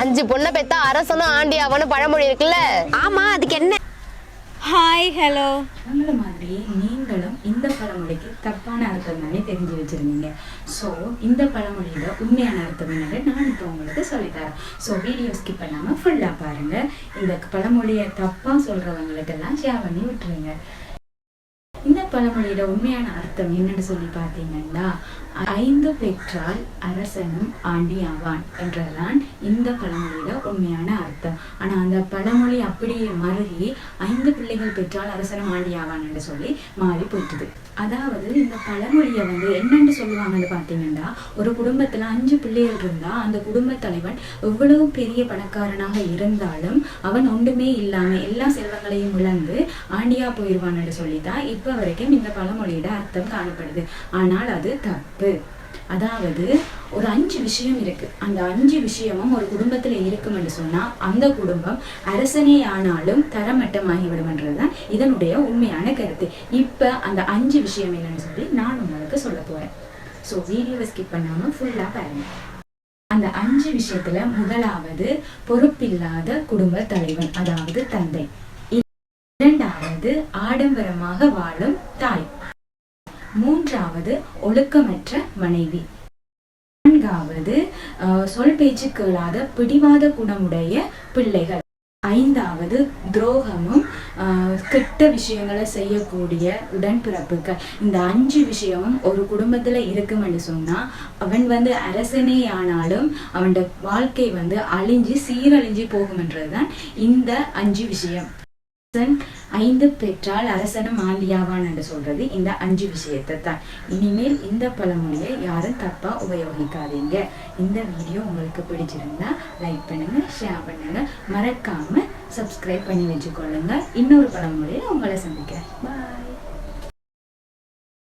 அஞ்சு பொண்ணை பெத்தா அரசனும் ஆண்டி அவனும் பழமொழி இருக்குல்ல? ஆமா அதுக்கு என்ன? ஹாய் ஹலோ நம்மள மாதிரி நீங்களும் இந்த பழமொழிக்கு தப்பான அர்த்தம் தானே தெரிஞ்சு வச்சிருந்தீங்க. ஸோ இந்த பழமொழியோட உண்மையான அர்த்தம் என்னன்னு நான் இப்போ உங்களுக்கு சொல்லித்தரேன் ஸோ வீடியோ ஸ்கிப் பண்ணாமல் ஃபுல்லாக பாருங்க. இந்த பழமொழியை தப்பாக சொல்கிறவங்களுக்கெல்லாம் ஷேர் பண்ணி விட்டுருங்க. இந்த பழமொழியோட உண்மையான அர்த்தம் என்னன்னு சொல்லி பார்த்தீங்கன்னா ஐந்து பெற்றால் அரசனும் ஆண்டி ஆவான் என்றதான் இந்த பழமொழியோட உண்மையான அர்த்தம். ஆனா அந்த பழமொழி அப்படியே மருகி ஐந்து பிள்ளைகள் பெற்றால் அரசனும் ஆண்டியாவான் என்று சொல்லி மாறி போயிட்டுது. அதாவது இந்த பழமொழியை வந்து என்னன்னு சொல்லுவாங்கன்னு பார்த்தீங்கன்னா ஒரு குடும்பத்துல அஞ்சு பிள்ளைகள் இருந்தா அந்த குடும்ப தலைவன் எவ்வளவு பெரிய பணக்காரனாக இருந்தாலும் அவன் ஒன்றுமே இல்லாம எல்லா செல்வங்களையும் இழந்து ஆண்டியா போயிடுவான்னு சொல்லிதான் இப்போ வரைக்கும் இந்த பழமொழியோட அர்த்தம் காணப்படுது. ஆனால் அது தப்பு. அதாவது ஒரு அஞ்சு விஷயம் இருக்கு. அந்த அஞ்சு விஷயமும் ஒரு குடும்பத்துல இருக்கும் என்று சொன்னா அந்த குடும்பம் அரசனே ஆனாலும் தரமட்டமாகிவிடும்ன்றதுதான் இதனுடைய உண்மையான கருத்து. இப்ப அந்த அஞ்சு விஷயம் என்னன்னு சொல்லி நான் உங்களுக்கு சொல்ல போறேன். ஸோ வீடியோவை ஸ்கிப் பண்ணாம ஃபுல்லா பாருங்க. அந்த அஞ்சு விஷயத்துல முதலாவது பொறுப்பில்லாத குடும்ப தலைவன் அதாவது தந்தை. இரண்டாவது ஆடம்பரமாக வாழும் தாய். மூன்றாவது ஒழுக்கமற்ற மனைவி. நான்காவது சொல் பேச்சு கேளாத பிடிவாத குணமுடைய பிள்ளைகள். ஐந்தாவது துரோகமும் ஆஹ், கெட்ட விஷயங்களை செய்யக்கூடிய உடன்பிறப்புகள். இந்த அஞ்சு விஷயமும் ஒரு குடும்பத்துல இருக்கும்னு சொன்னா அவன் வந்து அரசனே ஆனாலும் அவனோட வாழ்க்கை வந்து அழிஞ்சு சீரழிஞ்சு போகும்ன்றதுதான் இந்த அஞ்சு விஷயம். அரசன் ஐந்து பெற்றால் அரசனும் ஆண்டியாவான் என்று சொல்றது இந்த அஞ்சு விஷயத்தை தான் இனிமேல் இந்த பழமொழியை யாரும் தப்பா உபயோகிக்காதீங்க. இந்த வீடியோ உங்களுக்கு பிடிச்சிருந்தா லைக் பண்ணுங்க ஷேர் பண்ணுங்க. மறக்காம சப்ஸ்கிரைப் பண்ணி வச்சுக்கொள்ளுங்க. இன்னொரு பழமொழியை உங்களை சந்திக்கிறேன்.